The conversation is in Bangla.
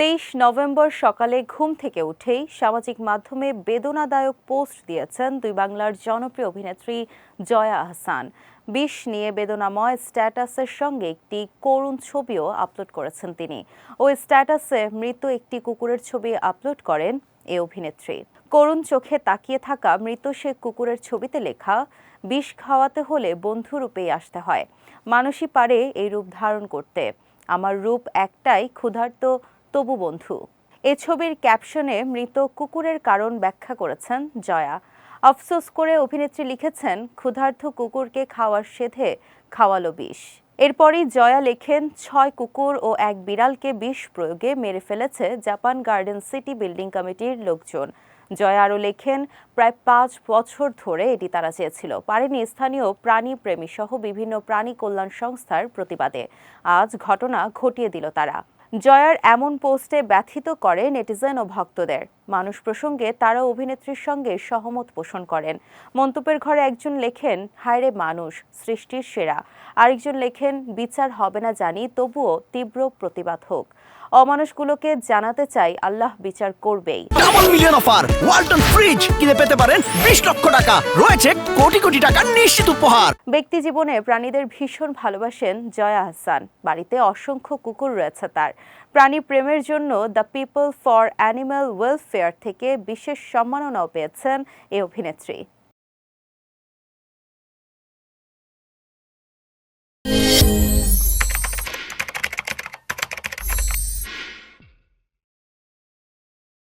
তেইশ নভেম্বর সকালে ঘুম থেকে উঠেই সামাজিক মাধ্যমে বেদনাদায়ক পোস্ট দিয়েছেন দুই বাংলার জনপ্রিয় অভিনেত্রী জয়া আহসান। বিষ নিয়ে বেদনাময় স্ট্যাটাসের সঙ্গে একটি করুণ ছবিও আপলোড করেছেন তিনি। ওই স্ট্যাটাসে মৃত একটি কুকুরের ছবি আপলোড করেন এ অভিনেত্রী। করুণ চোখে তাকিয়ে থাকা মৃত সে কুকুরের ছবিতে লেখা, বিষ খাওয়াতে হলে বন্ধুরূপেই আসতে হয়। মানুষই পারে এই রূপ ধারণ করতে। আমার রূপ একটাই, ক্ষুধার্ত তবু বন্ধু। এ ছবির ক্যাপশনে মৃত কুকুরের কারণ ব্যাখ্যা করেছেন জয়া। আফসোস করে অভিনেত্রী লিখেছেন, ক্ষুধার্ত কুকুরকে খাওয়ার সেধে খাওয়ালো বিষ। এরপরই জয়া লেখেন, ছয় কুকুর ও এক বিড়ালকে বিষ প্রয়োগে মেরে ফেলেছে জাপান গার্ডেন সিটি বিল্ডিং কমিটির লোকজন। জয়া আরও লেখেন, প্রায় পাঁচ বছর ধরে এটি তারা চেয়েছিল। পারেনি স্থানীয় প্রাণী প্রেমী সহ বিভিন্ন প্রাণী কল্যাণ সংস্থার প্রতিবাদে। আজ ঘটনা ঘটিয়ে দিল তারা। জয়ার এমন পোস্টে ব্যথিত করে নেটিজেন ও ভক্তদের। মানুষ প্রসঙ্গে তারা অভিনেত্রীর সঙ্গে সহমত পোষণ করেন। মন্তব্যের ঘরে একজন লেখেন হায়রে মানুষ সৃষ্টির সেরা। আরেকজন লেখেন বিচার হবে না জানি তবুও তীব্র প্রতিবাদ হোক। অমানুষগুলোকে জানাতে চাই আল্লাহ বিচার করবেই। Double million offer Walton fridge কিনে পেতে পারেন বিশ লক্ষ টাকা। রয়েছে কোটি কোটি টাকার নিশ্চিত উপহার। ব্যক্তি জীবনে প্রাণীদের ভীষণ ভালোবাসেন জয়া আহসান বাড়িতে অসংখ্য কুকুর রয়েছে তার। প্রাণী প্রেমের জন্য the people for animal welfare fair থেকে বিশেষ সম্মাননাও পেয়েছেন এই অভিনেত্রী।